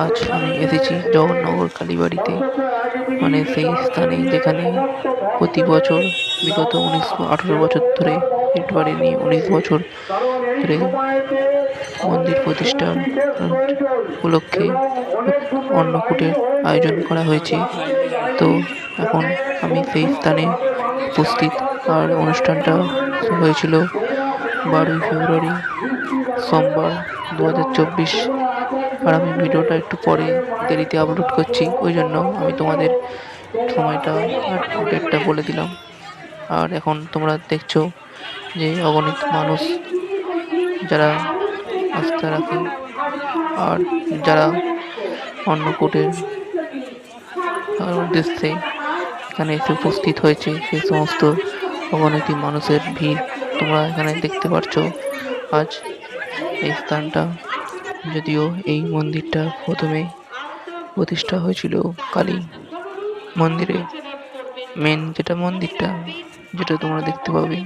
আজ আমি এসেছি জগন্নগর কালীবাড়িতে মানে সেই স্থানে যেখানে প্রতি বছর বিগত উনিশশো আঠেরো বছর ধরে ইট নিয়ে উনিশ বছর ধরে মন্দির প্রতিষ্ঠার উপলক্ষে অন্নকূটের আয়োজন করা হয়েছে। তো এখন আমি সেই স্থানে উপস্থিত। আর অনুষ্ঠানটা হয়েছিল বারোই ফেব্রুয়ারি, সোমবার দু হাজার চব্বিশ আর আমি ভিডিওটা একটু পরে দেরিতে আপলোড করছি, ওই জন্য আমি তোমাদের সময়টা আর ডেটটা বলে দিলাম। আর এখন তোমরা দেখছ যে অগণিত মানুষ যারা আস্থা রাখে আর যারা অন্নকূটের উদ্দেশ্যে এখানে এসে উপস্থিত হয়েছে সেই সমস্ত অগণিত মানুষের ভিড় তোমরা এখানে দেখতে পাচ্ছ আজ এই স্থানটা যদিও এই মন্দিরটা প্রথমে প্রতিষ্ঠা হয়েছিল কালী মন্দিরে। মেন যেটা মন্দিরটা, যেটা তোমরা দেখতে পাবে।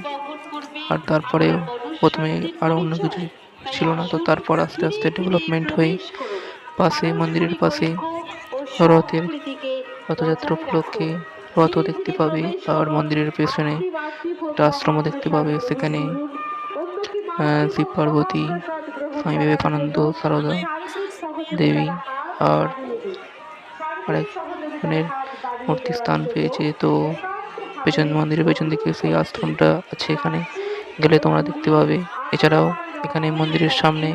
আর তারপরেও প্রথমে আরও অন্য কিছু ছিল না, তো তারপর আস্তে আস্তে ডেভেলপমেন্ট হয়ে পাশে, মন্দিরের পাশে রথের রথযাত্রা উপলক্ষে রথও দেখতে পাবে আর মন্দিরের পেছনে একটা আশ্রমও দেখতে পাবে। সেখানে শিব পার্বতী স্বামী বিবেকানন্দ সারদা দেবী আর আরেকজনের মূর্তি স্থান পেয়েছে। তো পেছন মন্দিরের পেছন দিকে সেই আশ্রমটা আছে এখানে। গেলে তোমরা দেখতে পাবে। এছাড়াও এখানে মন্দিরের সামনে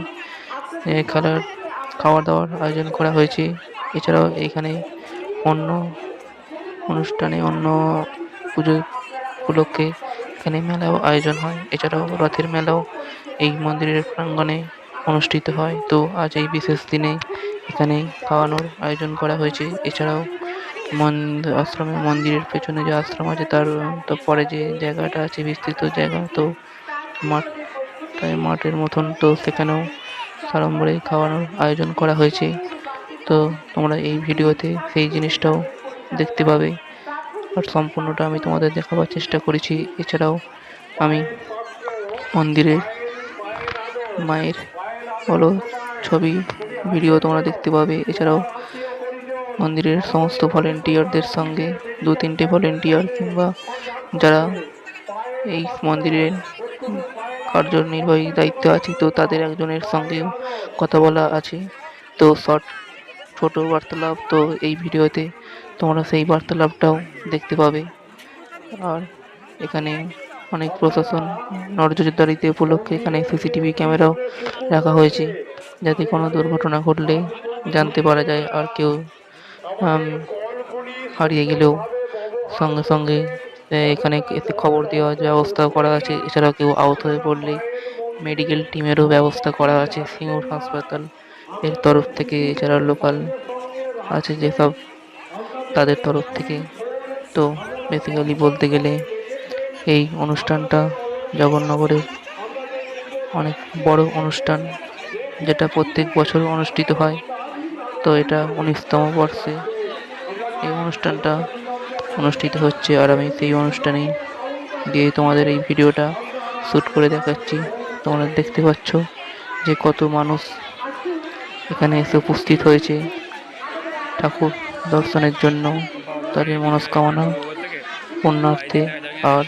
খেলার খাওয়া দাওয়ার আয়োজন করা হয়েছে। এছাড়াও এখানে অন্য অনুষ্ঠানে, অন্য পুজো উপলক্ষে এখানে মেলাও আয়োজন হয়। এছাড়াও রথের মেলাও এই মন্দিরের প্রাঙ্গণে অনুষ্ঠিত হয়। তো আজ এই বিশেষ দিনে এখানে খাওয়ানোর আয়োজন করা হয়েছে। এছাড়াও মন আশ্রমে, মন্দিরের পেছনে যে আশ্রম আছে, তার, তো পরে যে জায়গাটা আছে, বিস্তৃত জায়গা, তো মাঠ, তাই মাঠের মতন, তো সেখানেও সাড়ম্বরে খাওয়ানোর আয়োজন করা হয়েছে। তো তোমরা এই ভিডিওতে সেই জিনিসটাও দেখতে পাবে। আর সম্পূর্ণটা আমি তোমাদের দেখাবার চেষ্টা করেছি। এছাড়াও আমি মন্দিরের মায়ের বলো, ছবি, ভিডিও তোমরা দেখতে পাবে। এছাড়াও মন্দিরের সমস্ত ভলেন্টিয়ারদের সঙ্গে দু তিনটে ভলেন্টিয়ার কিংবা যারা এই মন্দিরের কার্যনির্বাহী দায়িত্ব আছে, তো তাদের একজনের সঙ্গেও কথা বলা আছে। তো শর্ট ছোট বার্তালাপ, তো এই ভিডিওতে তোমরা সেই বার্তালাপটাও দেখতে পাবে। আর এখানে অনেক প্রশাসন নজরদারিতে উপলক্ষে এখানে সিসিটিভি ক্যামেরাও রাখা হয়েছে, যাতে কোনো দুর্ঘটনা ঘটলে জানতে পারা যায় আর কেউ হারিয়ে গেলেও। সঙ্গে সঙ্গে এখানে এসে খবর দেওয়ার ব্যবস্থা করা আছে, এছাড়াও কেউ আহত হয়ে পড়লে মেডিকেল টিমেরও ব্যবস্থা করা আছে। সিঙ্গুর হাসপাতাল এর তরফ থেকে, এছাড়া লোকাল আছে যেসব তাদের তরফ থেকে। তো বেসিক্যালি বলতে গেলে এই অনুষ্ঠানটা জগন্নগরের অনেক বড় অনুষ্ঠান, যেটা প্রত্যেক বছর অনুষ্ঠিত হয়। তো এটা উনিশতম বর্ষে এই অনুষ্ঠানটা অনুষ্ঠিত হচ্ছে আর আমি সেই অনুষ্ঠানেই দিয়ে তোমাদের এই ভিডিওটা শ্যুট করে দেখাচ্ছি। তোমরা দেখতে পাচ্ছ যে কত মানুষ এখানে এসে উপস্থিত হয়েছে। ঠাকুর দর্শনের জন্য তাদের মনস্কামনা, পুণ্যার্থে আর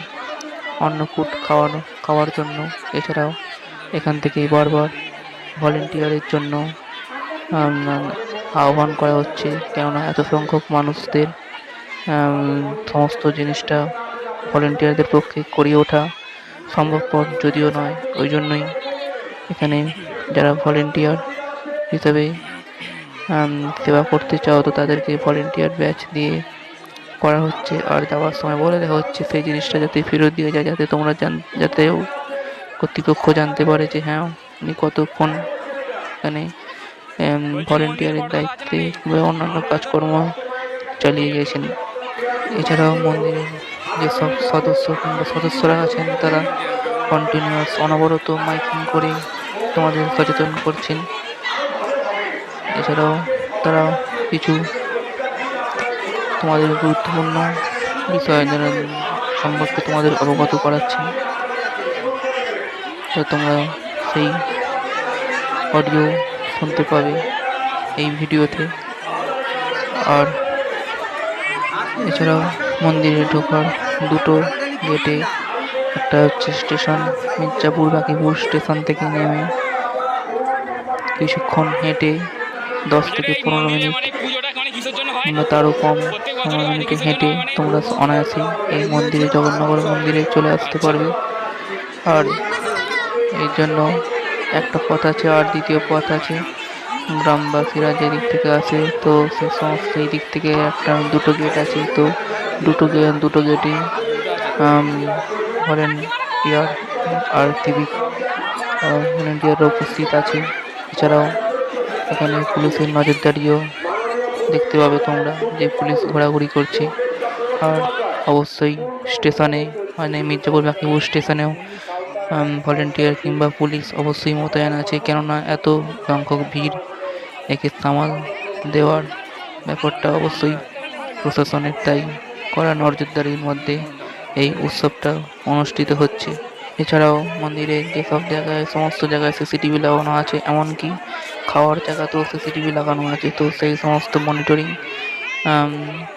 অন্নকূট খাওয়ানো, খাওয়ার জন্য। এছাড়াও এখান থেকে বারবার ভলেন্টিয়ারের জন্য আহ্বান করা হচ্ছে। কেননা এত সংখ্যক মানুষদের সমস্ত জিনিসটা ভলেন্টিয়ারদের পক্ষে করিয়ে ওঠা সম্ভবপর যদিও নয়, ওই জন্যই এখানে যারা ভলেন্টিয়ার হিসাবে সেবা করতে চাও, তো তাদেরকে ভলেন্টিয়ার ব্যাচ দিয়ে করা হচ্ছে আর যাওয়ার সময় বলে দেওয়া হচ্ছে, সেই জিনিসটা যাতে ফেরত দিয়ে যায়, যাতে তোমরা জান যাতেও কর্তৃপক্ষ জানতে পারে যে হ্যাঁ উনি কতক্ষণ এখানে ভলেন্টিয়ারের দায়িত্বে বা অন্যান্য কাজকর্ম চালিয়ে গিয়েছেন। এছাড়াও মন্দিরের যেসব সদস্য কিংবা সদস্যরা আছেন, তারা কন্টিনিউয়াস অনবরত মাইকিং করে তোমাদের সচেতন করছেন। এছাড়াও তারা কিছু তোমাদের গুরুত্বপূর্ণ বিষয় সম্পর্কে তোমাদের অবগত করাচ্ছেন তো তোমরা সেই অডিও শুনতে পাবে এই ভিডিওতে। আর এছাড়াও মন্দিরে ঢোকার দুটো গেটে একটা হচ্ছে স্টেশন মির্জাপুর বাকিপুর স্টেশন থেকে নেমে কিছুক্ষণ হেঁটে দশ থেকে পনেরো মিনিট কিংবা তারও কম হেঁটে তোমরা অনায়াসেই এই মন্দিরে জগন্নগর মন্দিরে চলে আসতে পারবে। আর এর জন্য একটা পথ আছে, আর দ্বিতীয় পথ আছে। গ্রামবাসীরা যে দিক থেকে আসে, তো সে সমস্ত এই দিক থেকে একটা দুটো গেট আছে, তো দুটো গেট দুটো গেটই ভলেন্টিয়ার আর সিভিক ভলেন্টিয়াররা উপস্থিত আছে। এছাড়াও এখানে পুলিশের নজরদারিও দেখতে পাবে তোমরা যে পুলিশ ঘোরাঘুরি করছে। আর অবশ্যই স্টেশনে মানে মির্জাপুর বাকিপুর স্টেশনেও ভলেন্টিয়ার কিংবা পুলিশ অবশ্যই মোতায়েন আছে। কেননা এত সংখ্যক ভিড়, একে সামাল দেওয়ার ব্যাপারটা অবশ্যই প্রশাসনের তাই কড়া নজরদারির মধ্যে এই উৎসবটা অনুষ্ঠিত হচ্ছে। এছাড়াও মন্দিরে যেসব জায়গায়, সমস্ত জায়গায় সিসিটিভি লাগানো আছে, এমনকি খাওয়ার জায়গা জায়গাতেও সিসিটিভি লাগানো আছে, তো সেই সমস্ত মনিটরিং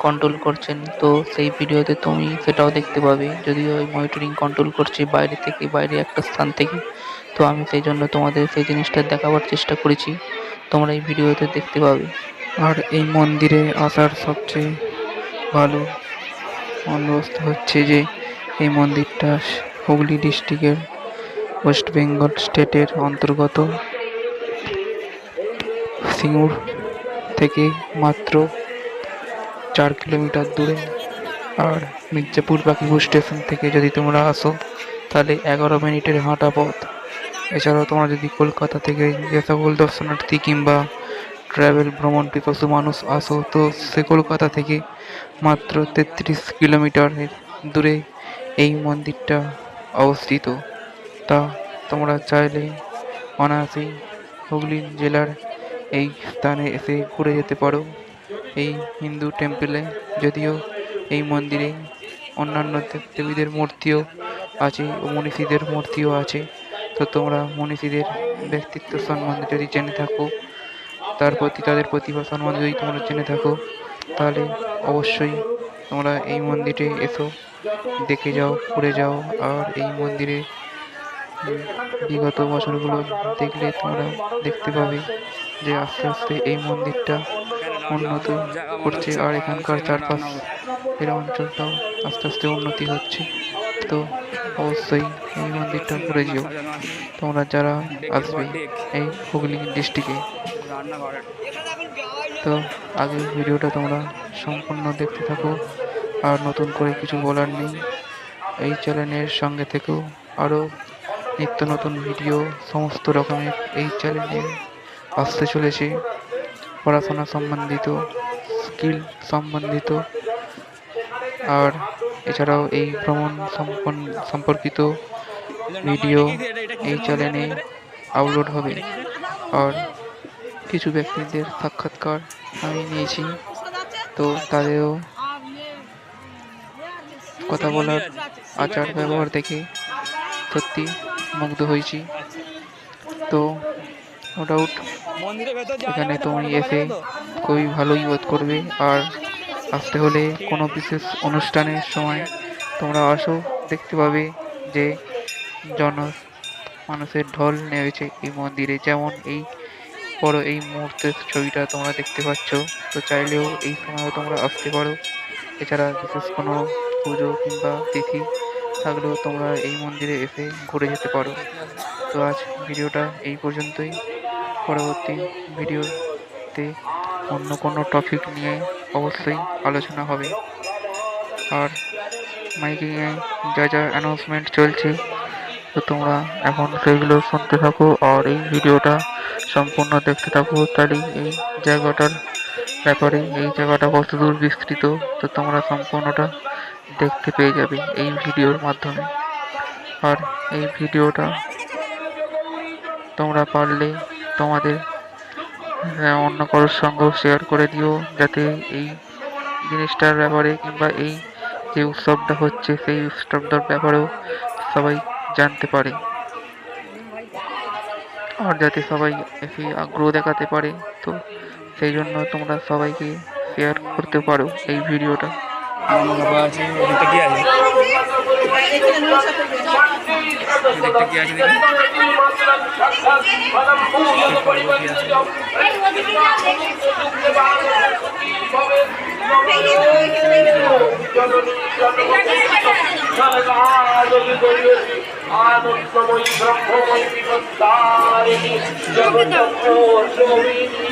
কন্ট্রোল করছেন। তো সেই ভিডিওতে তুমি সেটাও দেখতে পাবে। যদিও ওই মনিটরিং কন্ট্রোল করছে বাইরে থেকে, বাইরে একটা স্থান থেকে, তো আমি সেই জন্য তোমাদের সেই জিনিসটা দেখাবার চেষ্টা করেছি। তোমরা এই ভিডিওতে দেখতে পাবে। আর এই মন্দিরে আসার সবচেয়ে ভালো বন্দোবস্ত হচ্ছে যে, এই মন্দিরটা হুগলি ডিস্ট্রিক্টের ওয়েস্ট বেঙ্গল স্টেটের অন্তর্গত। সিঙ্গুর থেকে মাত্র চার কিলোমিটার দূরে। আর মির্জাপুর বাকিপুর স্টেশন থেকে যদি তোমরা আসো, তাহলে এগারো মিনিটের হাঁটা পথ। এছাড়াও তোমরা যদি কলকাতা থেকে যে সকল দর্শনার্থী কিংবা ট্রাভেল ভ্রমণ পিপাসু মানুষ আসো, তো সে কলকাতা থেকে মাত্র তেত্রিশ কিলোমিটারের দূরে এই মন্দিরটা অবস্থিত। তা তোমরা চাইলে অনায়াসেই হুগলি জেলার এই স্থানে এসে ঘুরে যেতে পারো। এই হিন্দু টেম্পেলে যদিও এই মন্দিরে অন্যান্য দেবদেবীদের মূর্তিও আছে ও মনীষীদের মূর্তিও আছে, তো তোমরা মনীষীদের ব্যক্তিত্ব সম্বন্ধে যদি জেনে থাকো, তার প্রতি তাদের প্রতিভা সম্বন্ধে যদি তোমরা জেনে থাকো, তাহলে অবশ্যই তোমরা এই মন্দিরে এসো, দেখে যাও, ঘুরে যাও, আর এই মন্দিরে বিগত বছরগুলো দেখলে তোমরা দেখতে পাবে। যে আস্তে আস্তে এই মন্দিরটা উন্নত করছে আর এখানকার চারপাশ, এর অঞ্চলটাও আস্তে আস্তে উন্নতি হচ্ছে। তো অবশ্যই এই মন্দিরটা ঘুরে যেও। তোমরা যারা আসবে এই হুগলি ডিস্ট্রিক্টে। তো আগে ভিডিওটা তোমরা সম্পূর্ণ দেখতে থাকো। আর নতুন করে কিছু বলার নেই। এই চ্যানেলের সঙ্গে থেকেও আরও নিত্য নতুন ভিডিও, সমস্ত রকমের এই চ্যানেলে আসতে চলেছে। পড়াশোনা সম্বন্ধিত স্কিল সম্বন্ধিত, আর এছাড়াও এই ভ্রমণ সম্পর্কিত ভিডিও এই চ্যানেলে আপলোড হবে। আর কিছু ব্যক্তিদের সাক্ষাৎকার আমি নিয়েছি। তো তাদেরও কথা বলার আচার ব্যবহার দেখে সত্যি মুগ্ধ হয়েছি। তো নো ডাউট এখানে তুমি এসে খুবই ভালোই বোধ করবে। আর আসতে হলে কোনো বিশেষ অনুষ্ঠানের সময় তোমরা আসো দেখতে পাবে যে জন মানুষের ঢল নেমেছে এই মন্দিরে। যেমন এই বড় এই মুহূর্তের ছবিটা তোমরা দেখতে পাচ্ছ। তো চাইলেও এই সময়ও তোমরা আসতে পারো। এছাড়া বিশেষ কোনো পুজো কিংবা তিথি থাকলেও তোমরা এই মন্দিরে এসে ঘুরে যেতে পারো। তো আজ ভিডিওটা এই পর্যন্তই। পরবর্তী ভিডিওতে অন্য কোনো টপিক নিয়ে অবশ্যই আলোচনা হবে। আর মাইকিংয়ে যা যা অ্যানাউন্সমেন্ট চলছে, তো তোমরা এখন সেগুলো শুনতে থাকো। আর এই ভিডিওটা সম্পূর্ণ দেখতে থাকো। তাহলে এই জায়গাটার ব্যাপারে, এই জায়গাটা কত দূর বিস্তৃত, তো তোমরা সম্পূর্ণটা দেখতে পেয়ে যাবে এই ভিডিওর মাধ্যমে। আর এই ভিডিওটা তোমরা পারলে তোমাদের হ্যাঁ, অন্য কারোর সঙ্গেও শেয়ার করে দিও যাতে এই জিনিসটার ব্যাপারে কিংবা এই যে উৎসবটা হচ্ছে সেই উৎসবটার ব্যাপারেও সবাই জানতে পারে। আর যাতে সবাই এসে আগ্রহ দেখাতে পারে তো সেই জন্য তোমরা সবাইকে শেয়ার করতে পারো এই ভিডিওটা। আছে ওদিকটা কি আছে ওদিকটা কি আছে দেখি আনন্দময়ী ব্রহ্মময়ী বিপত্তারিণী জগৎপ্রসবিনী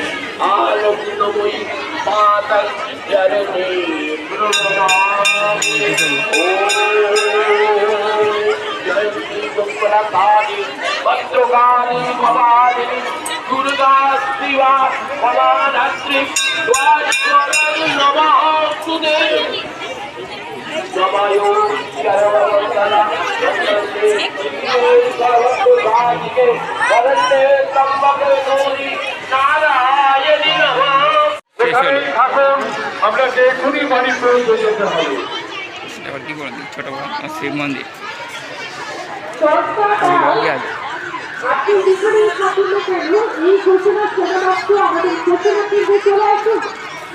আনন্দময়ী মাতা জননী প্রণমামি জয়ন্তী মঙ্গলকারী ভদ্রকালী ভবানী দুর্গা শিবা ফলাধাত্রী নমস্তুতে জমায়ো চরণবন্দনা সর্বসাধিকে বরন্তে ত্রম্বকে গৌরী নারায়ণী নমঃ যেখানেই থাকুন আমরা এখনই বাড়ি পর্যন্ত যেতে হবে। এবার কি বলেন ছোট শিব মন্দির। চর্চা আপনি যেখানেই সাফল্য করল এই ঘোষণা শুধুমাত্র আমাদের ঘোষণা কেন্দ্রে চলে আসুন।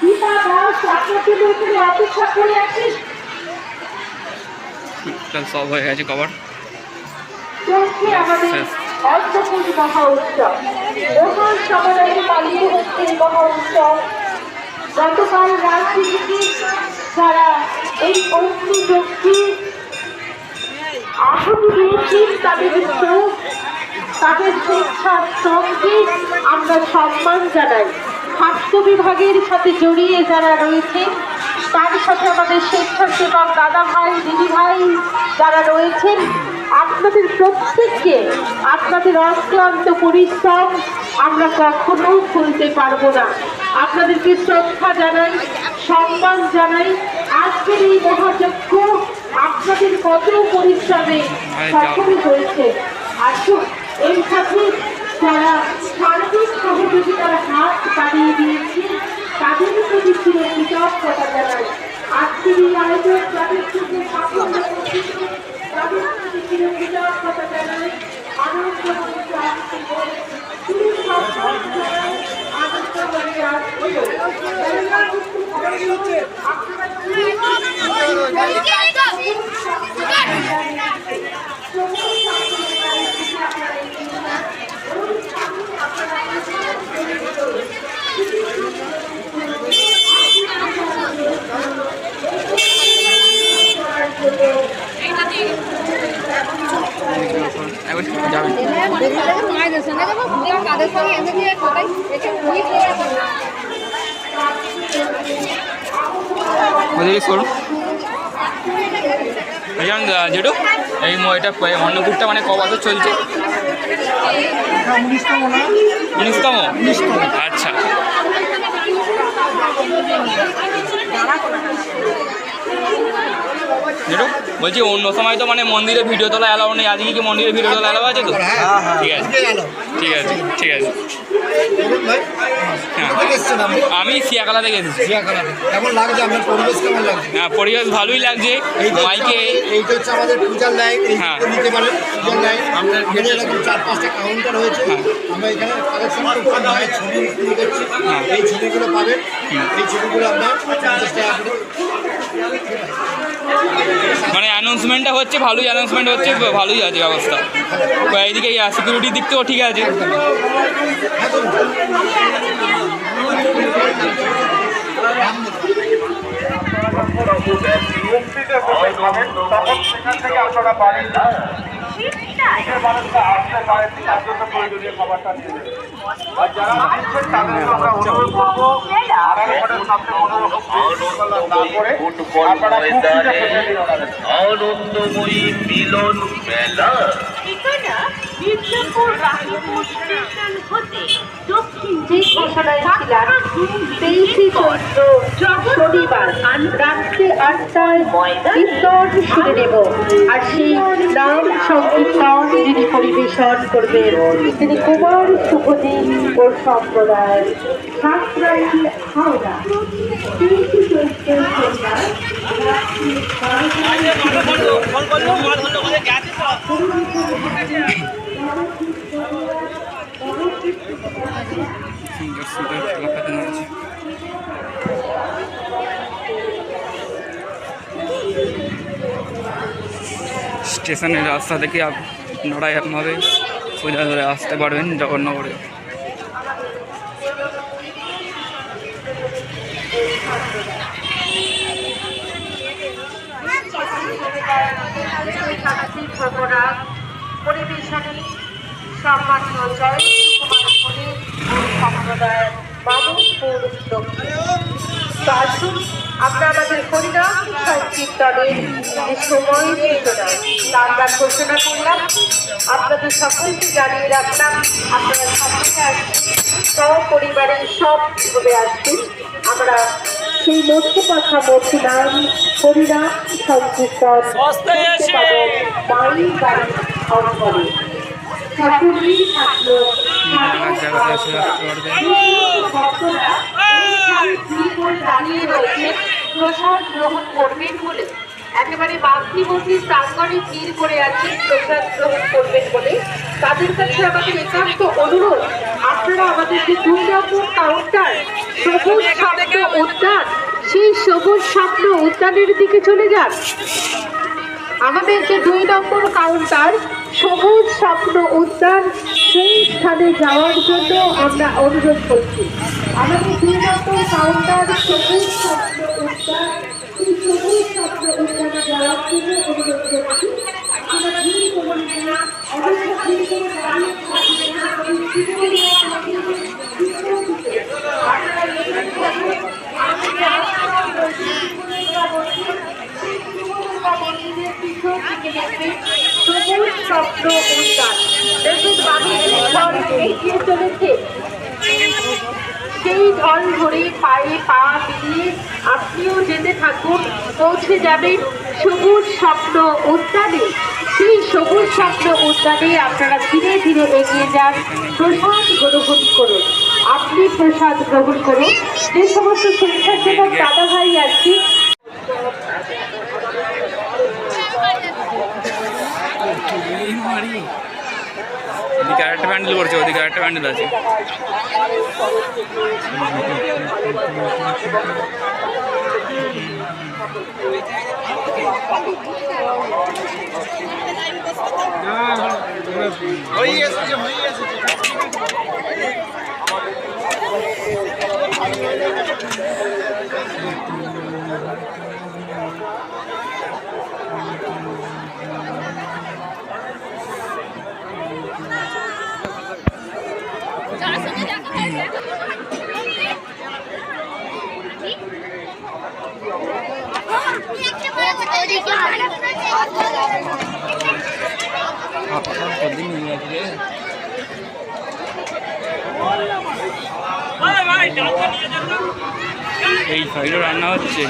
গীতা দাস আপনার জন্য অপেক্ষা করে আছেন তাহলে সব হয়ে গেছে কভার। আমাদের। অর্থকরী মহা উৎসব। মহান সমারোহে পালিত হচ্ছে মহা উৎসব। গতকাল রাত্রি থেকে যারা এই অগ্নিযজ্ঞে আহুতি দিয়েছেন তাদের তাদের স্বেচ্ছার শ্রমকে আমরা সম্মান জানাই। স্বাস্থ্য বিভাগের সাথে জড়িয়ে যারা রয়েছে, তার সাথে আমাদের স্বেচ্ছাসেবক দাদা ভাই দিদি ভাই যারা রয়েছেন আপনাদের প্রত্যেককে আপনাদের অক্লান্ত পরিশ্রম আমরা কখনো ভুলতে পারব না। আপনাদেরকে শ্রদ্ধা জানাই, সম্মান জানাই। আজকের এই মহাযজ্ঞ আপনাদের কত পরিশ্রমে সফল হয়েছে। আসুন এর সাথে যারা সার্বিক সহযোগিতার হাত বাড়িয়ে দিয়েছে তাদের প্রতি ছিল কৃতজ্ঞতা জানাই। আজকের এই আয়োজন সাফল্য তাদের কৃতজ্ঞতা জানাই আনন্দ সম্মান জানাই আনন্দ মনে আসছিল একবার যাবেন মায়েদের সঙ্গে যাব কাদের সঙ্গে এনে দিয়ে কোথায় এসে ঘুরিয়ে দিয়ে আসব। ওদিকে করুন জেঠু এই এটা অন্নকূটটা মানে ক চলছে? উনিশতম? আচ্ছা। বলছি অন্য সময় তো মানে মন্দিরে ভিডিও তোলা অ্যালাউ নেই। আজকে কি মন্দিরে ভিডিও তোলা অ্যালাউ আছে তো? ঠিক আছে। ঠিক আছে ঠিক আছে। হ্যাঁ। আমি শিয়াকালা থেকে এসেছি। কেমন লাগছে? আপনার পরিবেশ কেমন লাগছে? হ্যাঁ পরিবেশ ভালোই লাগছে। মাইকে এইটা হচ্ছে আমাদের পূজার লাইন হ্যাঁ। নিতে পারেন পূজার লাইন আপনার এখানে এরকম চার পাঁচটা কাউন্টার হয়েছে হ্যাঁ। আমরা এখানে কালেকশন করছি ছবি বিক্রি করছি হ্যাঁ। এই ছবিগুলো পাবেন। এই ছবিগুলো আপনার পঞ্চাশ টাকা করে মানে অ্যানাউন্সমেন্টটা হচ্ছে, ভালোই অ্যানাউন্সমেন্ট হচ্ছে, ভালোই আছে ব্যবস্থা এইদিকে সিকিউরিটির দিক থেকেও ঠিক আছে প্রয়োজনীয় খাবারটা। আনন্দময়ী মিলন মেলা। ঠিকানা মির্জাপুর রাহিপুর স্টেশন হতে দক্ষিণ যে ঘোষণায় ছিলাম তেইশে চৈত্র শনিবার রাত্রে আটটায় কীর্তন শুনে নেব। আর সেই নাম সংকীর্তন যিনি পরিবেশন করবেন তিনি কুমার শুভদীপ ও সম্প্রদায়। সাতরাইল হাওড়া। তেইশে চৈত্র সুন্দর স্টেশনের রাস্তা থেকে আপনারা এরমভাবে সোজা ধরে আসতে পারবেন জগন্নগরে খবরাত পরিবেশনে সম্মানিত জয় কুমার মণি সম্প্রদায়ের বাবুপুর দক্ষিণ তো আসুন আমরা আমাদের হরিনাম যে সময় সূচনা তা আমরা ঘোষণা করলাম। আপনাদের সকলকে জানিয়ে রাখলাম, আপনারা সকলে আসছেন সপরিবারের সব ভাবে আসছেন আমরা সেই মধ্যে কথা বলছিলাম হরিনাম সংকীর্তন। বাড়ি বাড়ি অঙ্গনে সকলেই থাকল ভক্তরা দাঁড়িয়ে রয়েছে প্রসাদ গ্রহণ করবেন বলে। একেবারে মাতৃমূর্তি প্রাঙ্গণে ভিড় করে আছে, প্রসাদ গ্রহণ করবেন বলে। তাদের কাছে আমাদের একান্ত অনুরোধ, আপনারা আমাদের যে নম্বর কাউন্টার, সবুজ স্বপ্ন উদ্যান, সেই সবুজ স্বপ্ন উদ্যানের দিকে চলে যান। আমাদের যে দুই নম্বর কাউন্টার, সবুজ স্বপ্ন উদ্যান, সেই স্থানে যাওয়ার জন্য আমরা অনুরোধ করছি। আমাদের দুই নম্বর কাউন্টার, সবুজ স্বপ্ন উদ্যান স্বপ্ন উদ্যান দেখবেন মানুষের ঢল এগিয়ে চলেছে সেই ঢল ধরে পায়ে পা মিলিয়ে আপনিও যেতে থাকুন, পৌঁছে যাবেন সবুজ স্বপ্ন উদ্যানে। সেই সবুজ স্বপ্ন উদ্যানে আপনারা ধীরে ধীরে এগিয়ে যান, প্রসাদ গ্রহণ করুন। আপনি প্রসাদ গ্রহণ করুন। যে সমস্ত স্বেচ্ছাসেবক দাদা ভাই আছে ওদিকে আরেকটা প্যান্ডেল করছে ওদিকে আরেকটা প্যান্ডেল আছে এই সাইডে রান্না হচ্ছে।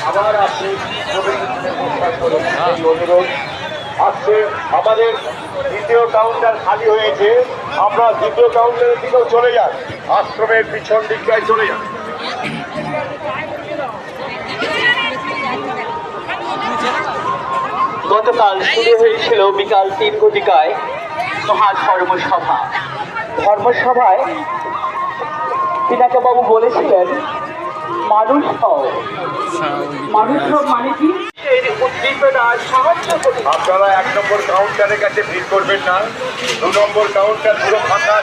আবার আমাদের দ্বিতীয় কাউন্টার খালি হয়েছে। আমরা দ্বিতীয় কাউন্টারের দিকেও চলে যান আশ্রমের পিছন দিকটায় চলে যান গতকাল শুরু হয়েছিল বিকাল তিন ঘটিকায় মহা ধর্মসভা। ধর্মসভায় বাবু বলেছিলেন মানুষ হও। মানুষ হও মানে কি? এর উদ্দীপনা সাহায্য করুন। আপনারা এক নম্বর কাউন্টারের কাছে ভিড় করবেন না, দু নম্বর কাউন্টার পুরো ফাঁকা।